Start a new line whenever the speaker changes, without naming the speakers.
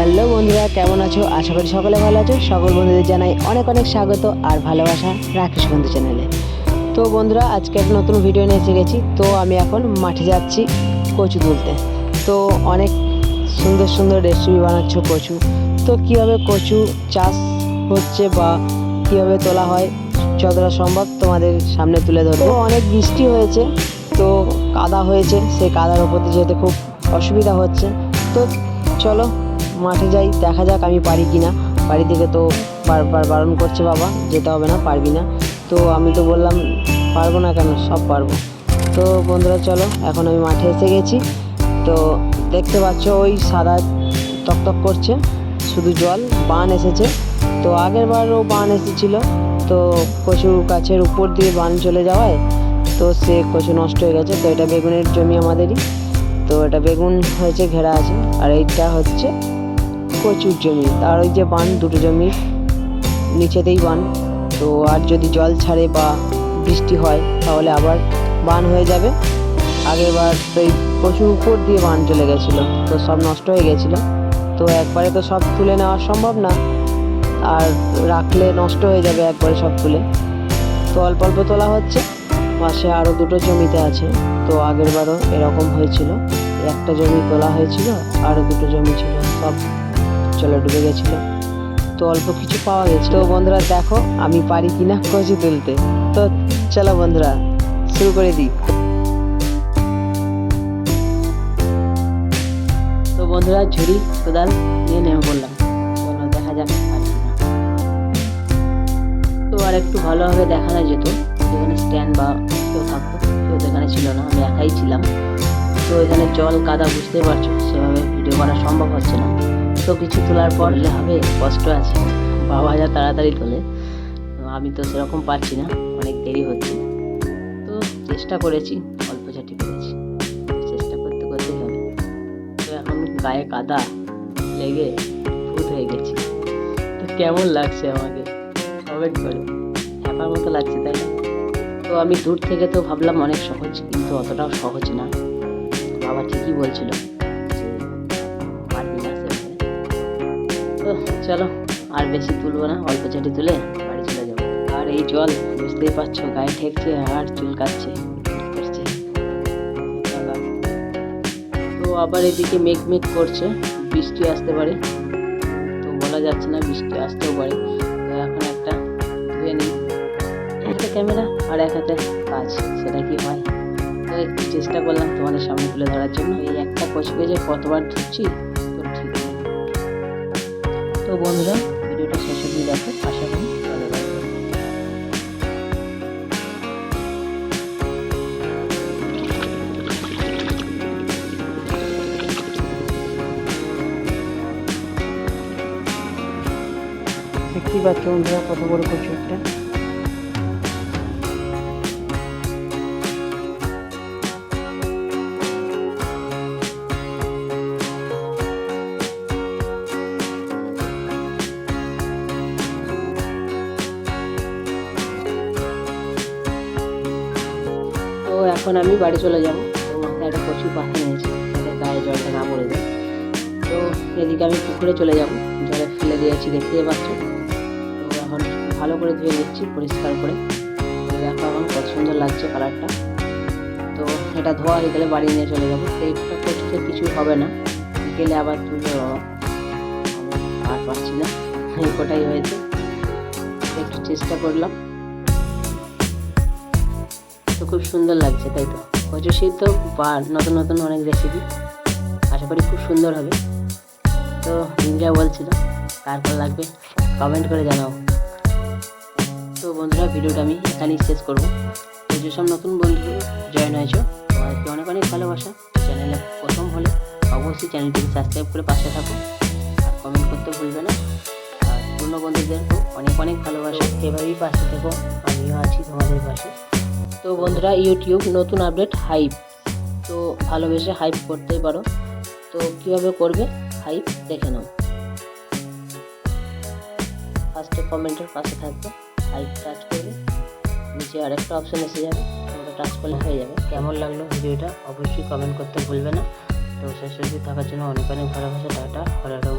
Hello বন্ধুরা, কেমন আছো? আশা করি সকলে ভালো আছো। সকল বন্ধুদের জানাই অনেক অনেক স্বাগত আর ভালোবাসা রাকেশ বন্ধু চ্যানেলে। তো বন্ধুরা, আজকে একটা নতুন ভিডিও নিয়ে এসে গেছি। তো আমি এখন মাঠে যাচ্ছি কচু তুলতে। তো অনেক সুন্দর সুন্দর রেসিপি বানাচ্ছ কচু। তো কীভাবে কচু চাষ হচ্ছে বা কীভাবে তোলা হয় যতটা সম্ভব তোমাদের সামনে তুলে ধরবো। অনেক বৃষ্টি হয়েছে, তো কাদা হয়েছে। সেই কাদার ওপর যেতে খুব অসুবিধা হচ্ছে। তো চলো মাঠে যাই, দেখা যাক আমি পারি কি না বাড়ি থেকে তো বারবার বারণ করছে বাবা, যেতে হবে না, পারবি না। তো আমি তো বললাম, পারব না কেন? সব পারব। তো বন্ধুরা, চলো, এখন আমি মাঠে এসে গেছি। তো দেখতে পাচ্ছ, ওই সাদা টকটক করছে, শুধু জল, বান এসেছে। তো আগের বারও বান এসেছিল। তো কচু গাছের উপর দিয়ে বান চলে যাওয়ায়, তো সে কচু নষ্ট হয়ে গেছে। তো এটা বেগুনের জমি আমাদেরই। তো এটা বেগুন হয়েছে, ঘেরা আছে। আর এইটা হচ্ছে কচুর জমি। আর ওই যে বান, দুটো জমির নিচেতেই বান। তো আর যদি জল ছাড়ে বা বৃষ্টি হয়, তাহলে আবার বান হয়ে যাবে। আগেরবার তো এই কচুর উপর দিয়ে বান চলে গেছিল। তো সব নষ্ট হয়ে গেছিল। তো একবারে তো সব তুলে নেওয়া সম্ভব না। আর রাখলে নষ্ট হয়ে যাবে একবারে সব তুলে। তো অল্প অল্প তোলা হচ্ছে। পাশে আরও দুটো জমিতে আছে। তো আগের বারও এরকম হয়েছিল। একটা জমি তোলা হয়েছিল আরও দুটো জমি ছিল, সব চলে ডুবে গেছিল। তো অল্প কিছু পাওয়া গেছে তো বন্ধুরা, দেখো আমি পারি কিনা কচু তুলতে। তো চলো বন্ধুরা, শুরু করে দিই। তো বন্ধুরা, ঝুড়ি কোদাল নিয়ে নেমে চলো দেখা যাক তো আর একটু ভালোভাবে দেখানো যেত। যেখানে স্ট্যান্ড বা কেউ থাকতো, কেউ তো এখানে ছিল না, আমি একাই ছিলাম। তো এখানে জল, কাদা বুঝতে পারছ, সেভাবে ভিডিও করা সম্ভব হচ্ছে না। তো কিছু তোলার পর হবে, কষ্ট আছে। বাবা যা তাড়াতাড়ি তোলে, আমি তো সেরকম পারছি না, অনেক দেরি হচ্ছে। তো চেষ্টা করেছি, অল্প ছাটি পেরেছি চেষ্টা করতে করতেই হবে। তো এখন গায়ে কাদা লেগে ভূত হয়ে গেছি। তো কেমন লাগছে আমাকে? কমেন্ট করো। হ্যাপার মতো লাগছে, তাই না? তো আমি দূর থেকে তো ভাবলাম অনেক সহজ, কিন্তু অতটাও সহজ না। বাবা ঠিকই বলছিল। তো চলো, আর বেশি তুলবো না, অল্প চাটি তুলে বাড়ি চলে যাব। আর এই জল, বুঝতেই পারছ, গায়ে ঠেকছে আর চুলকাচ্ছে তো আবার এদিকে মেঘ মেঘ করছে, বৃষ্টি আসতে পারে। তো বলা যাচ্ছে না বৃষ্টি আসতেও পারে। ক্যামেরা আর এক হাতে কাজ, সেটা কি হয়? তো একটু চেষ্টা করলাম তোমাদের সামনে তুলে ধরার জন্য। এই একটা কচুকে যে কতবার ধুচ্ছি তো ঠিক তো বন্ধুরা, ভিডিওটা শেষ অবধি দেখো, আশা করি দেখতেই পাচ্ছ বন্ধুরা কত বড় কচু একটা। এখন আমি বাড়ি চলে যাব। তো মাথায় একটা প্রচুর পাখি নিয়েছি যাতে গায়ে জলটা না পড়ে যায় তো এদিকে আমি পুকুরে চলে যাব, জলে ফেলে দিয়েছি, দেখতেই পাচ্ছ। তো এখন ভালো করে ধুয়ে নিচ্ছি, পরিষ্কার করে। দেখো এখন কত সুন্দর লাগছে কালারটা। তো এটা ধোয়া হয়ে গেলে বাড়ি নিয়ে চলে যাব। এটা করতে কিছু হবে না। গেলে আবার বাবা। আর পারছি না। এই কটাই হয়েছে। একটু চেষ্টা করলাম। তো খুব সুন্দর লাগছে, তাই তো? কচু সিদ্ধ বা, নতুন নতুন অনেক রেসিপি আশা করি খুব সুন্দর হবে। তো যা বলছিল তারপর লাগবে? কমেন্ট করে জানাও। তো বন্ধুরা, ভিডিওটা আমি এখানেই শেষ করব। তো যেসব নতুন বন্ধু জয়েন হয়েছো, তোমাদেরকে অনেক অনেক ভালোবাসা। চ্যানেলে প্রথম হলে অবশ্যই চ্যানেলটিকে সাবস্ক্রাইব করে পাশে থাকো। আর কমেন্ট করতে ভুলবে না। আর পুরনো বন্ধুদেরকেও অনেক অনেক ভালোবাসা। এভাবেই পাশে থেকো। আমিও আছি তোমাদের পাশে। তো বন্ধুরা ইউটিউব নতুন আপডেট হাইপ তো ভালোবেসে হাইপ করতেই পারো। তো কীভাবে করবে? হাইপ দেখে নাও। ফার্স্টে কমেন্টের পাশে থাকবে। হাইপ টাচ করবে। নিচে আরেকটা অপশন এসে যাবে। ওটা টাচ করলে হয়ে যাবে। কেমন লাগল ভিডিওটা অবশ্যই কমেন্ট করতে ভুলবে না। তো শেষ অবধি থাকার জন্য অনেক অনেক ভালোবাসা, টাটা। হরে রাম